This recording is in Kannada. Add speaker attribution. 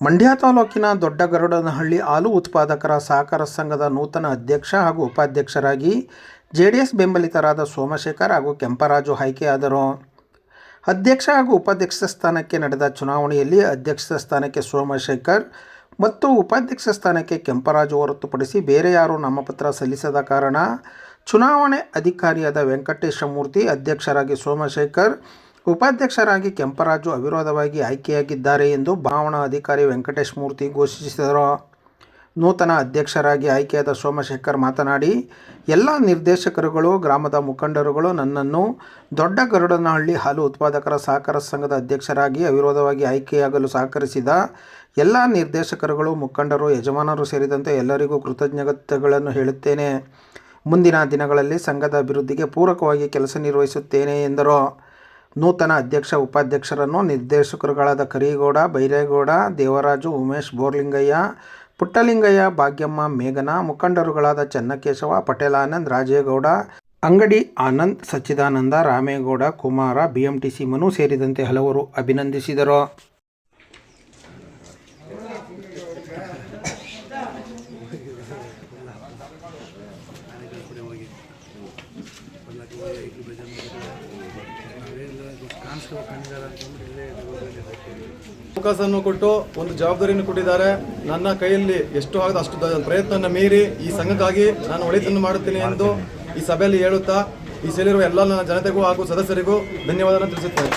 Speaker 1: ಮಂಡ್ಯ ತಾಲೂಕಿನ ದೊಡ್ಡಗರುಡನಹಳ್ಳಿ ಹಾಲು ಉತ್ಪಾದಕರ ಸಹಕಾರ ಸಂಘದ ನೂತನ ಅಧ್ಯಕ್ಷ ಹಾಗೂ ಉಪಾಧ್ಯಕ್ಷರಾಗಿ ಜೆ ಡಿ ಎಸ್ ಬೆಂಬಲಿತರಾದ ಸೋಮಶೇಖರ್ ಹಾಗೂ ಕೆಂಪರಾಜು ಆಯ್ಕೆಯಾದರು. ಅಧ್ಯಕ್ಷ ಹಾಗೂ ಉಪಾಧ್ಯಕ್ಷ ಸ್ಥಾನಕ್ಕೆ ನಡೆದ ಚುನಾವಣೆಯಲ್ಲಿ ಅಧ್ಯಕ್ಷ ಸ್ಥಾನಕ್ಕೆ ಸೋಮಶೇಖರ್ ಮತ್ತು ಉಪಾಧ್ಯಕ್ಷ ಸ್ಥಾನಕ್ಕೆ ಕೆಂಪರಾಜು ಹೊರತುಪಡಿಸಿ ಬೇರೆ ಯಾರೂ ನಾಮಪತ್ರ ಸಲ್ಲಿಸದ ಕಾರಣ ಚುನಾವಣೆ ಅಧಿಕಾರಿಯಾದ ವೆಂಕಟೇಶ ಮೂರ್ತಿ ಅಧ್ಯಕ್ಷರಾಗಿ ಸೋಮಶೇಖರ್ ಉಪಾಧ್ಯಕ್ಷರಾಗಿ ಕೆಂಪರಾಜು ಅವಿರೋಧವಾಗಿ ಆಯ್ಕೆಯಾಗಿದ್ದಾರೆ ಎಂದು ಭಾವನಾ ಅಧಿಕಾರಿ ವೆಂಕಟೇಶ್ ಮೂರ್ತಿ ಘೋಷಿಸಿದರು. ನೂತನ ಅಧ್ಯಕ್ಷರಾಗಿ ಆಯ್ಕೆಯಾದ ಸೋಮಶೇಖರ್ ಮಾತನಾಡಿ, ಎಲ್ಲ ನಿರ್ದೇಶಕರುಗಳು, ಗ್ರಾಮದ ಮುಖಂಡರುಗಳು ನನ್ನನ್ನು ದೊಡ್ಡ ಗರುಡನಹಳ್ಳಿ ಹಾಲು ಉತ್ಪಾದಕರ ಸಹಕಾರ ಸಂಘದ ಅಧ್ಯಕ್ಷರಾಗಿ ಅವಿರೋಧವಾಗಿ ಆಯ್ಕೆಯಾಗಲು ಸಹಕರಿಸಿದ ಎಲ್ಲ ನಿರ್ದೇಶಕರುಗಳು, ಮುಖಂಡರು, ಯಜಮಾನರು ಸೇರಿದಂತೆ ಎಲ್ಲರಿಗೂ ಕೃತಜ್ಞತೆಗಳನ್ನು ಹೇಳುತ್ತೇನೆ. ಮುಂದಿನ ದಿನಗಳಲ್ಲಿ ಸಂಘದ ಅಭಿವೃದ್ಧಿಗೆ ಪೂರಕವಾಗಿ ಕೆಲಸ ನಿರ್ವಹಿಸುತ್ತೇನೆ ಎಂದರು. ನೂತನ ಅಧ್ಯಕ್ಷ, ಉಪಾಧ್ಯಕ್ಷರನ್ನು ನಿರ್ದೇಶಕರುಗಳಾದ ಕರಿಗೌಡ, ಬೈರೇಗೌಡ, ದೇವರಾಜು, ಉಮೇಶ್ ಬೋರ್ಲಿಂಗಯ್ಯ, ಪುಟ್ಟಲಿಂಗಯ್ಯ, ಭಾಗ್ಯಮ್ಮ ಮೇಘನ, ಮುಖಂಡರುಗಳಾದ ಚನ್ನಕೇಶವ, ಪಟೇಲ್ ಆನಂದ್, ರಾಜೇಗೌಡ, ಅಂಗಡಿ ಆನಂದ್, ಸಚ್ಚಿದಾನಂದ, ರಾಮೇಗೌಡ, ಕುಮಾರ, ಬಿಎಂಟಿಸಿ ಮನು ಸೇರಿದಂತೆ ಹಲವರು ಅಭಿನಂದಿಸಿದರು.
Speaker 2: ಅವಕಾಶವನ್ನು ಕೊಟ್ಟು ಒಂದು ಜವಾಬ್ದಾರಿಯನ್ನು ಕೊಟ್ಟಿದ್ದಾರೆ. ನನ್ನ ಕೈಯಲ್ಲಿ ಎಷ್ಟು ಆಗದ ಅಷ್ಟು ಪ್ರಯತ್ನ ಮೀರಿ ಈ ಸಂಘಕ್ಕಾಗಿ ನಾನು ಒಳಿತನ್ನು ಮಾಡುತ್ತೇನೆ ಎಂದು ಈ ಸಭೆಯಲ್ಲಿ ಹೇಳುತ್ತಾ, ಈ ಸೇರಿರುವ ಎಲ್ಲ ಜನತೆಗೂ ಹಾಗೂ ಸದಸ್ಯರಿಗೂ ಧನ್ಯವಾದಗಳನ್ನು ತಿಳಿಸುತ್ತೇನೆ.